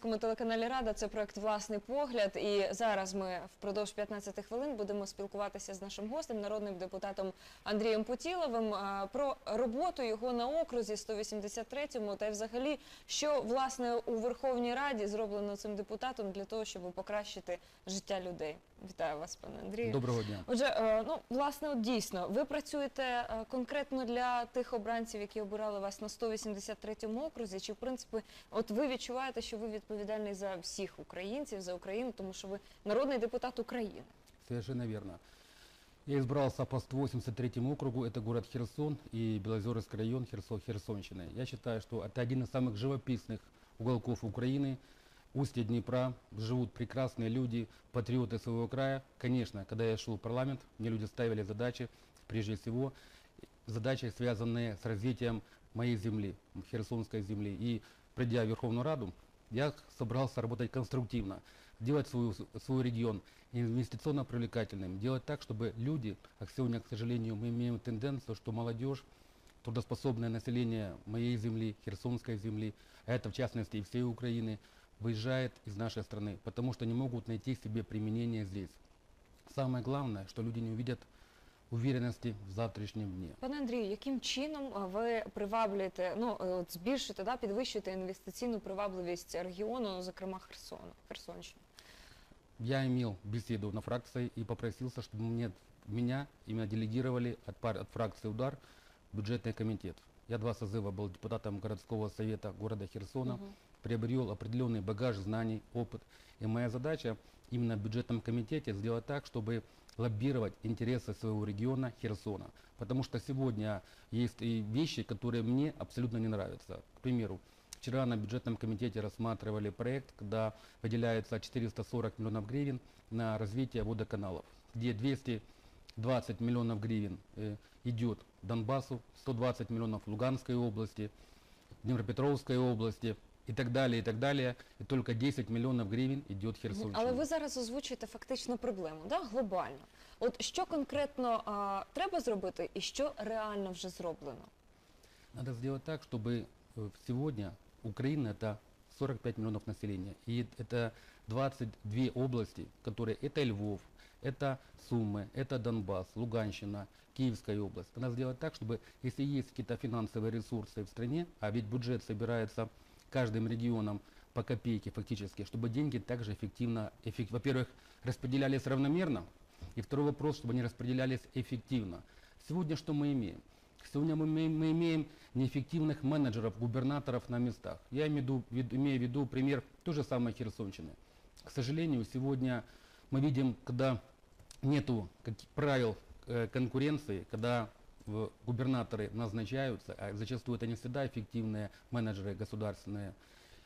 громадському телеканалі Рада. Це проект Власний погляд. І зараз ми впродовж 15 хвилин будемо спілкуватися з нашим гостем, народним депутатом Андрієм Путіловим, про роботу його на окрузі 183-му та й взагалі, що власне у Верховній Раді зроблено цим депутатом для того, щоб покращити життя людей. Вітаю вас, пане Андрію. Доброго дня. Отже, е, ну власне, от дійсно, ви працюєте е, конкретно для тих обранців, які обирали вас на 183-му окрузі. Чи в принципі, от ви відчуваєте, що ви відповідальний за всіх українців, за Україну, тому що ви народний депутат України? Совершенно верно. Я избрался по 183 округу, это город Херсон и Белозерский район Херсон, Херсонщины. Я считаю, что это один из самых живописных уголков Украины. Устье Днепра живут прекрасные люди, патриоты своего края. Конечно, когда я шел в парламент, мне люди ставили задачи, прежде всего, задачи, связанные с развитием моей земли, Херсонской земли. И придя в Верховную Раду, я собрался работать конструктивно, делать свою, свой регион инвестиционно привлекательным, делать так, чтобы люди, а сегодня, к сожалению, мы имеем тенденцию, что молодежь, трудоспособное население моей земли, Херсонской земли, а это в частности и всей Украины, выезжает из нашей страны, потому что не могут найти себе применение здесь. Самое главное, что люди не увидят уверенности в завтрашнем дне. Пане Андрію, яким чином а, ви приваблюєте, ну е, от збільшуєте, да, підвищуєте інвестиційну привабливість регіону, зокрема Херсону, Херсонщини? Я имел беседу на фракции и попросился, чтобы мне, меня именно делегировали от, пар- от фракции «Удар» в бюджетный комитет. Я два созыва был депутатом городского совета города Херсона, Мгм. приобрел определенный багаж знаний, опыт. И моя задача именно в бюджетном комитете сделать так, чтобы лоббировать интересы своего региона Херсона. Потому что сегодня есть и вещи, которые мне абсолютно не нравятся. К примеру, вчера на бюджетном комитете рассматривали проект, когда выделяется 440 миллионов гривен на развитие водоканалов, где 220 миллионов гривен э, идет Донбассу, 120 миллионов Луганской области, Днепропетровской области и так далее, и так далее. И только 10 миллионов гривен идет Херсонщине. Але ви зараз озвучуєте фактично проблему, да, глобально. От що конкретно а, треба зробити і що реально вже зроблено? Надо сделать так, чтобы э, сегодня Украина это 45 миллионов населения. И это 22 области, которые это Львов, это Сумы, это Донбасс, Луганщина, Киевская область. Надо сделать так, чтобы если есть какие-то финансовые ресурсы в стране, а ведь бюджет собирается каждым регионом по копейке фактически, чтобы деньги также эффективно, эффек- во-первых, распределялись равномерно, и второй вопрос, чтобы они распределялись эффективно. Сегодня что мы имеем? Сегодня мы мы имеем неэффективных менеджеров, губернаторов на местах. Я имею в виду, вид- имею в виду пример той же самой Херсонщины. К сожалению, сегодня мы видим, когда каких- правил э, конкуренции, когда э, губернаторы назначаются, а зачастую это не всегда эффективные менеджеры государственные,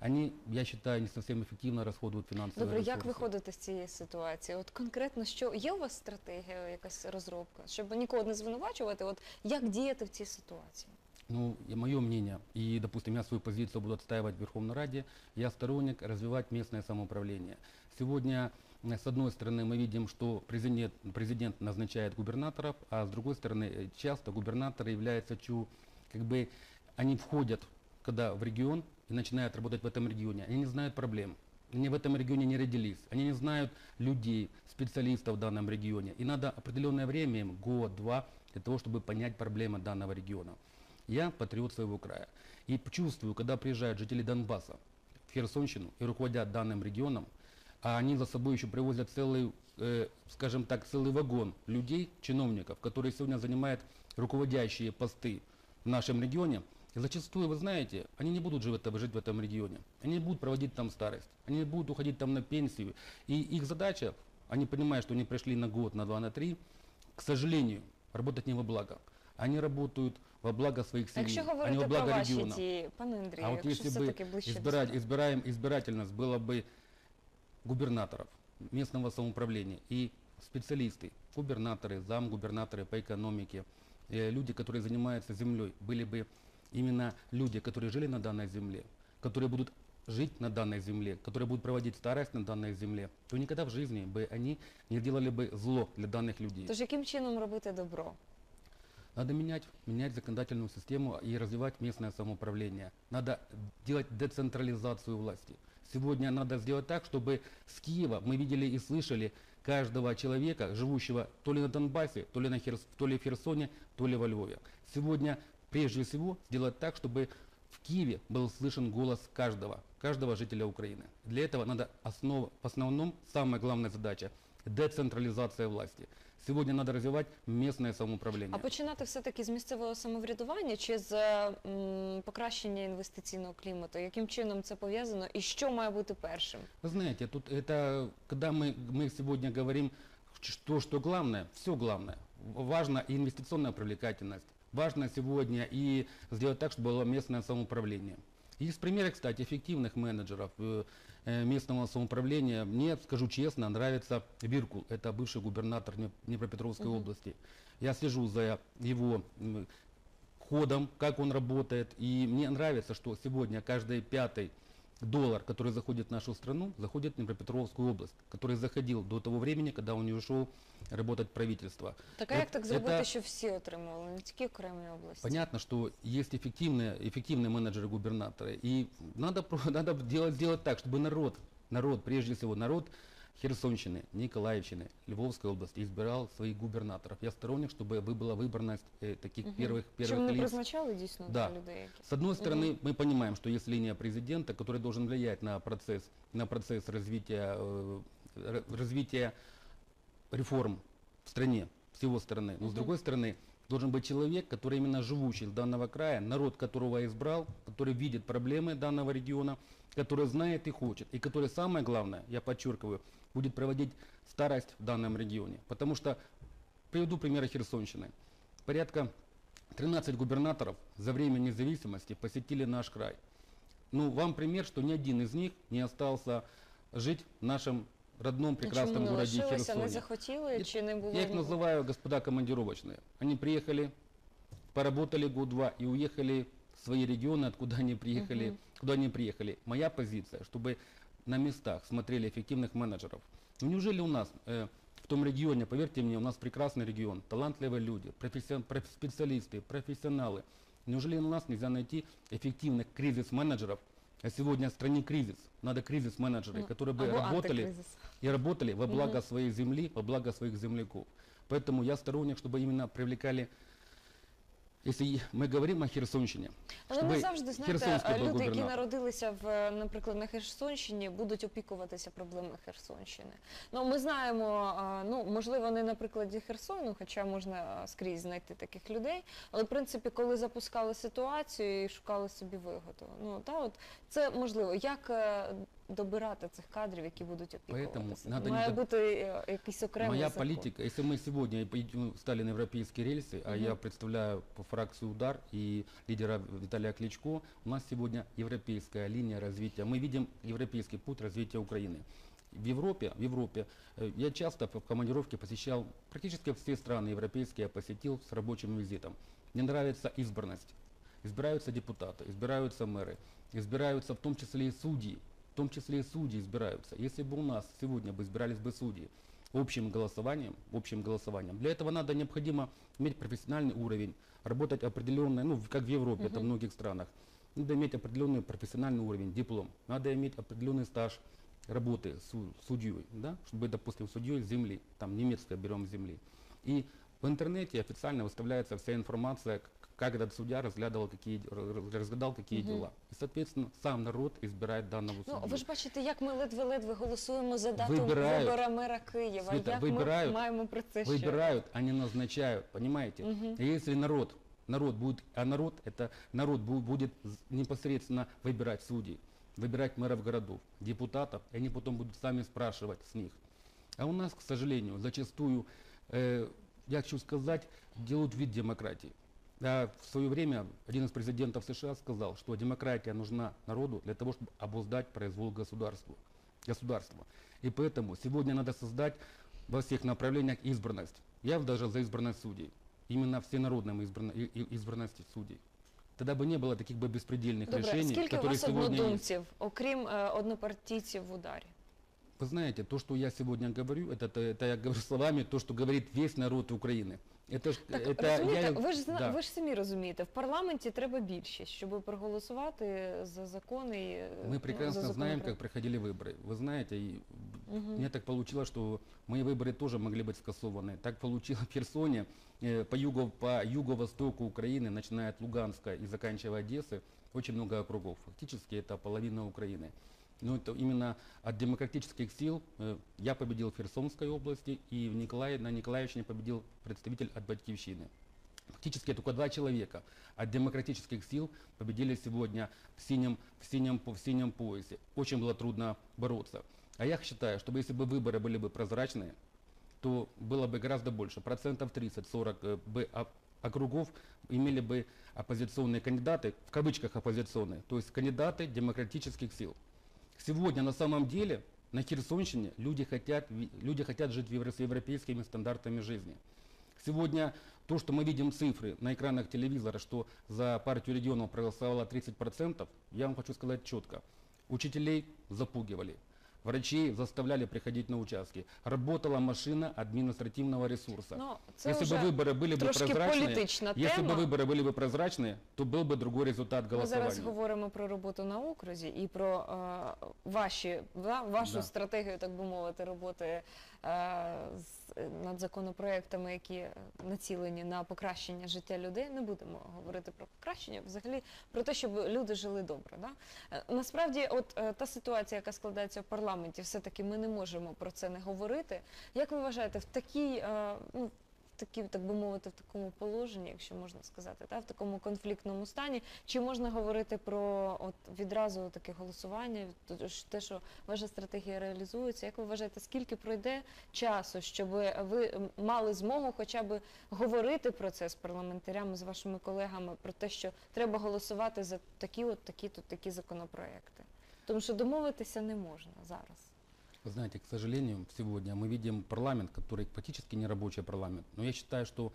они, я считаю, не совсем эффективно расходуют финансовые Добре, як ресурсы. виходити з цієї ситуації? От конкретно, що є у вас стратегія, якась розробка, щоб нікого не звинувачувати? От як діяти в цій ситуації? Ну, и мое мнение, и, допустим, я свою позицию буду отстаивать в Верховной Раде, я сторонник развивать местное самоуправление. Сегодня, э, с одной стороны, мы видим, что президент, президент назначает губернаторов, а с другой стороны, э, часто губернаторы являются, чу, как бы, они входят, когда в регион и начинают работать в этом регионе, они не знают проблем. Они в этом регионе не родились, они не знают людей, специалистов в данном регионе. И надо определенное время, им, год, два, для того, чтобы понять проблемы данного региона. Я патриот своего края. И чувствую, когда приезжают жители Донбасса в Херсонщину и руководят данным регионом, а они за собой еще привозят целый, э, скажем так, целый вагон людей, чиновников, которые сегодня занимают руководящие посты в нашем регионе. И зачастую, вы знаете, они не будут жить, в этом- жить в этом регионе. Они не будут проводить там старость. Они не будут уходить там на пенсию. И их задача, они понимают, что они пришли на год, на два, на три, к сожалению, работать не во благо. Они работают во благо своих А семей, якщо а не говорити во про благо ваші региона. дії, пане Андрію, А вот якщо если бы все-таки ближче до избирать, справи? избираем, избирательность была бы губернаторов местного самоуправления и специалисты, губернаторы, замгубернаторы по экономике, э, люди, которые занимаются землей, были бы именно люди, которые жили на данной земле, которые будут жить на данной земле, которые будут проводить старость на данной земле, то никогда в жизни бы они не делали бы зло для данных людей. Тож яким чином робити добро? Надо менять, менять законодательную систему и развивать местное самоуправление. Надо делать децентрализацию власти. Сегодня надо сделать так, чтобы с Киева мы видели и слышали каждого человека, живущего то ли на Донбассе, то ли, на Херс- то ли в Херсоне, то ли во Львове. Сегодня прежде всего сделать так, чтобы в Киеве был слышен голос каждого, каждого жителя Украины. Для этого надо основ, в основном самая главная задача – децентрализация власти. Сегодня надо развивать местное самоуправление. А починати все-таки з місцевого самоврядування чи з м, покращення інвестиційного клімату? Яким чином це пов'язано і що має бути першим? Вы знаете, тут это, когда мы, мы сегодня говорим, что, что главное, все главное. Важна и инвестиционная привлекательность. Важно сегодня и сделать так, чтобы было местное самоуправление. Есть примеры, кстати, эффективных менеджеров э, э, местного самоуправления. Мне, скажу честно, нравится Виркул. Это бывший губернатор Днеп- Днепропетровской Мгм. области. Я слежу за его ходом, как он работает. И мне нравится, что сегодня каждый пятый доллар, который заходит в нашу страну, заходит в Днепропетровскую область, который заходил до того времени, когда он не ушел работать в правительство. Так а От як так зробити, это- щоб всі отримували, не тільки окремі області? Понятно, что есть эффективные, эффективные менеджеры-губернаторы. И надо, про- надо делать, сделать так, чтобы народ, народ, прежде всего народ Херсонщины, Николаевщины, Львовской области избирал своих губернаторов. Я сторонник, чтобы была выборность э, таких Мгм. первых, первых ми лиц. призначали дійсно Да. людей, С одной стороны, мы понимаем, что есть линия президента, который должен влиять на процесс, на процесс развития, э, развития реформ в стране, с его стороны. Но с Мгм. другой стороны, должен быть человек, который именно живущий данного края, народ которого избрал, который видит проблемы данного региона, который знает и хочет, и который, самое главное, я подчеркиваю, будет проводить старость в данном регионе. Потому что, приведу примеры Херсонщины. Порядка 13 губернаторов за время независимости посетили наш край. Ну, вам пример, что ни один из них не остался жить в нашем родном прекрасном Чому городе Херсоне. не захотіли, И- чи не було? Я их называю господа командировочные. Они приехали, поработали год-два и уехали в свои регионы, откуда они приехали, Мгм. куда они приехали. Моя позиция, чтобы на местах смотрели эффективных менеджеров. Ну неужели у нас э, в том регионе, поверьте мне, у нас прекрасный регион, талантливые люди, профессион- проф- специалисты, профессионалы. Неужели у нас нельзя найти эффективных кризис-менеджеров? А сегодня в стране кризис. Надо кризис-менеджеры, Ну, которые бы або работали антикризис. и работали во благо Мгм. своей земли, во благо своих земляков. Поэтому я сторонник, чтобы именно привлекали, если и мы говорим о Херсонщине, Але не щоб завжди знаєте, Херсонський був люди, які губернатор. народилися в, наприклад, на Херсонщині, будуть опікуватися проблемами Херсонщини. Ну ми знаємо, а, ну можливо, не на прикладі Херсону, хоча можна а, скрізь знайти таких людей. Але в принципі, коли запускали ситуацію і шукали собі вигоду, ну та от це можливо, як е, добирати цих кадрів, які будуть опікуватися. надо не Має заб- бути е, якийсь окремий моя закон. политика, если мы сегодня пойдем- стали на европейские рельсы, а Мгм. я представляю по фракцию «Удар» и лидера Виталия Кличко, у нас сегодня европейская линия развития. Мы видим европейский путь развития Украины. В Европе, в Европе, э, я часто в командировке посещал, практически все страны европейские я посетил с рабочим визитом. Мне нравится избранность. Избираются депутаты, избираются мэры, избираются в том числе и судьи, в том числе и судьи избираются. Если бы у нас сегодня бы избирались бы судьи общим голосованием, общим голосованием, для этого надо необходимо иметь профессиональный уровень, работать определенный, ну, как в Европе, это в многих странах. Надо иметь определенный профессиональный уровень, диплом. Надо иметь определенный стаж работы су- судьей, да, чтобы, допустим, судьей земли, там немецкая берем земли. И в интернете официально выставляется вся информация, как этот судья разглядывал какие, р- разглядал какие Мгм. дела. И, соответственно, сам народ избирает данного Ну, судью. ви ж бачите, як ми ледве-ледве голосуємо за дату Вибирають. вибора мера Києва. Світа, як вибирають. ми маємо про це ще? Выбирают, а не назначают, понимаете? Мгм. И если народ, народ будет, а народ это народ бу- будет з- непосредственно выбирать судей, выбирать мэров городов, депутатов, и они потом будут сами спрашивать с них. А у нас, к сожалению, зачастую, э, я хочу сказать, делают вид демократии. А в свое время один из президентов США сказал, что демократия нужна народу для того, чтобы обуздать произвол государству, государства. И поэтому сегодня надо создать во всех направлениях избранность. Я даже за избранность судей. Именно всенародным избрана- и- и- избранности судей. Тогда бы не было таких бы беспредельных Добре, решений, скільки у которые вас сегодня есть. однодумців, окрім е, однопартійців в ударі? Вы знаете, то, что я сегодня говорю, это, это, это я говорю словами, то, что говорит весь народ Украины. Это, ж- Так это розумієте, я- ви ж зна- да. ви ж самі розумієте, в парламенті треба більшість, щоб проголосувати за закони. і, е, ну, Мы за прекрасно знаем, законопроект. как проходили выборы. Вы знаете, и Мгм. мне так получилось, что мои выборы тоже могли быть скасованы. Так получилось в Херсоне, э, по, юго, по юго-востоку Украины, начиная от Луганска и заканчивая Одессы, очень много округов. Фактически это половина Украины. Но это именно от демократических сил э, я победил в Херсонской области, и в Николае, на Николаевщине победил представитель от Батьковщины. Фактически только два человека от демократических сил победили сегодня в синем, в синем, в синем поясе. Очень было трудно бороться. А я считаю, чтобы если бы выборы были бы прозрачные, то было бы гораздо больше. Процентов 30-40 э, бы округов имели бы оппозиционные кандидаты, в кавычках оппозиционные, то есть кандидаты демократических сил. Сегодня на самом деле на Херсонщине люди хотят, люди хотят жить с европейскими стандартами жизни. Сегодня то, что мы видим цифры на экранах телевизора, что за партию регионов проголосовало 30%, я вам хочу сказать четко. Учителей запугивали, врачей заставляли приходить на участки. Работала машина административного ресурса. Ну, це если вже бы выборы были бы трошки прозрачные, політична если тема. бы выборы были бы прозрачные, то был бы другой результат Ми голосования. зараз говоримо про роботу на окрузі і про е, ваші, да, вашу Да. стратегію, так би мовити, роботи е, з, над законопроектами, які е, націлені на покращення життя людей. Не будемо говорити про покращення, взагалі про те, щоб люди жили добре. Да? Е, Насправді, от е, та ситуація, яка складається в парламенті, все-таки ми не можемо про це не говорити. Як ви вважаєте, в такій, е, ну, в такій, так би мовити, в такому положенні, якщо можна сказати, та, в такому конфліктному стані, чи можна говорити про от відразу таке голосування, те, що ваша стратегія реалізується? Як ви вважаєте, скільки пройде часу, щоб ви мали змогу хоча б говорити про це з парламентарями, з вашими колегами, про те, що треба голосувати за такі от такі тут такі законопроекти? Тому що домовитися не можна зараз. Вы знаете, к сожалению, сегодня мы видим парламент, который фактически не рабочий парламент. Но я считаю, что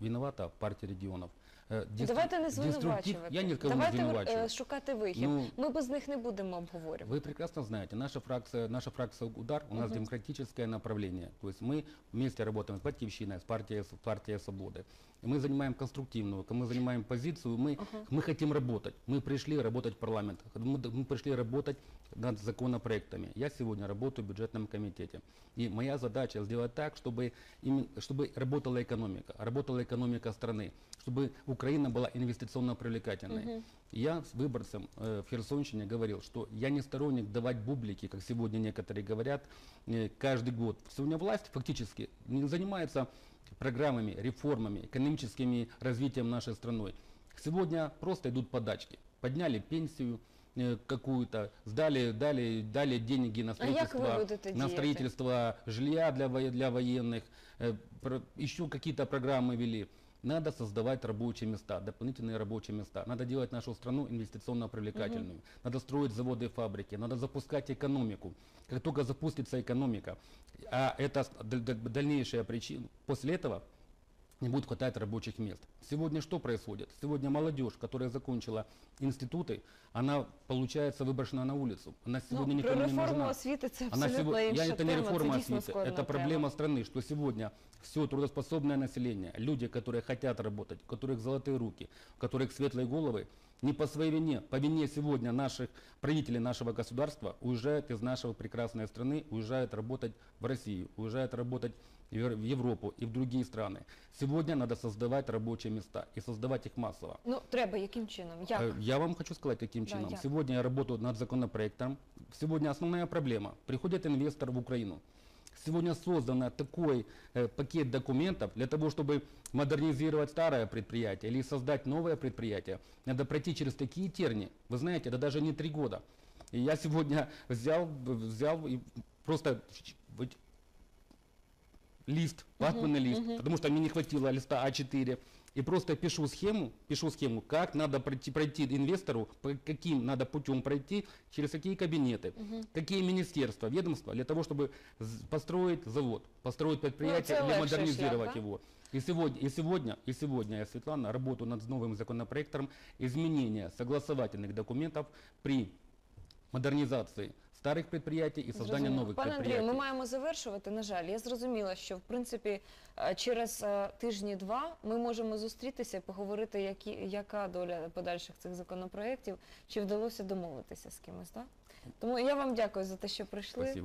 виновата партия регионов. Э, деструк- Давайте не деструктив- звинувачувати. Я никого Давайте не е, звинувачиваю. шукати вихід. Ну, Ми без них не будемо обговорювати. Вы прекрасно знаете, наша фракция, наша фракция «Удар» у нас Мгм. демократическое направление. То есть мы вместе работаем с Батьковщиной, с партией, с партией «Свободы». Мы занимаем конструктивную, мы занимаем позицию, мы, Ага. мы хотим работать. Мы пришли работать в парламент, мы, мы пришли работать над законопроектами. Я сегодня работаю в бюджетном комитете. И моя задача сделать так, чтобы, имен- чтобы работала экономика, работала экономика страны, чтобы Украина была инвестиционно привлекательной. Мгм. Я с выборцем э, в Херсонщине говорил, что я не сторонник давать бублики, как сегодня некоторые говорят, э, каждый год. Сегодня власть фактически не занимается программами, реформами, экономическими развитием нашей страной. Сегодня просто идут подачки. Подняли пенсию э, какую-то, сдали, дали, дали деньги на А строительство, будете на строительство жилья для, для военных, э, про- еще какие-то программы вели. Надо создавать рабочие места, дополнительные рабочие места. Надо делать нашу страну инвестиционно привлекательную. Надо строить заводы и фабрики. Надо запускать экономику. Как только запустится экономика, а это дальнейшая причина, после этого не будет хватать рабочих мест. Сегодня что происходит? Сегодня молодежь, которая закончила институты, она, получается, выброшена на улицу. Она сегодня ну, про никому не реформу нужна. освіти це Она абсолютно сего- інша я, это не тема, реформа це дійсно освиты, складна это проблема тема. страны, что сегодня все трудоспособное население, люди, которые хотят работать, у которых золотые руки, у которых светлые головы, не по своей вине, по вине сегодня наших правителей нашего государства уезжают из нашей прекрасной страны, уезжают работать в Россию, уезжают работать в Евро- в Европу и в другие страны. Сегодня надо создавать рабочие места и создавать их массово. Ну треба яким чином? Як? Э, Я вам хочу сказать, каким Да, чином. як? Сегодня я работаю над законопроектом. Сегодня основная проблема. Приходит инвестор в Украину. Сегодня создан такой э, пакет документов для того, чтобы модернизировать старое предприятие или создать новое предприятие. Надо пройти через такие терни. Вы знаете, это даже не три года. И я сегодня взял, взял и просто лист, ватманный лист, потому что мне не хватило листа А4. И просто пишу схему, пишу схему, как надо пройти, пройти инвестору, по каким надо путем пройти, через какие кабинеты, какие министерства, ведомства, для того, чтобы построить завод, построить предприятие это или модернизировать да? его. И сегодня, и сегодня, и сегодня я, Светлана, работаю над новым законопроектом изменения согласовательных документов при модернизации старых предприятий и создания Зрозуміло. новых Пане предприятий. Андрію, ми маємо завершувати. На жаль, я зрозуміла, що в принципі е, через е, тижні-два ми можемо зустрітися і поговорити, які, яка доля подальших цих законопроєктів, чи вдалося домовитися з кимось. Так? Тому я вам дякую за те, що прийшли. Спасибо.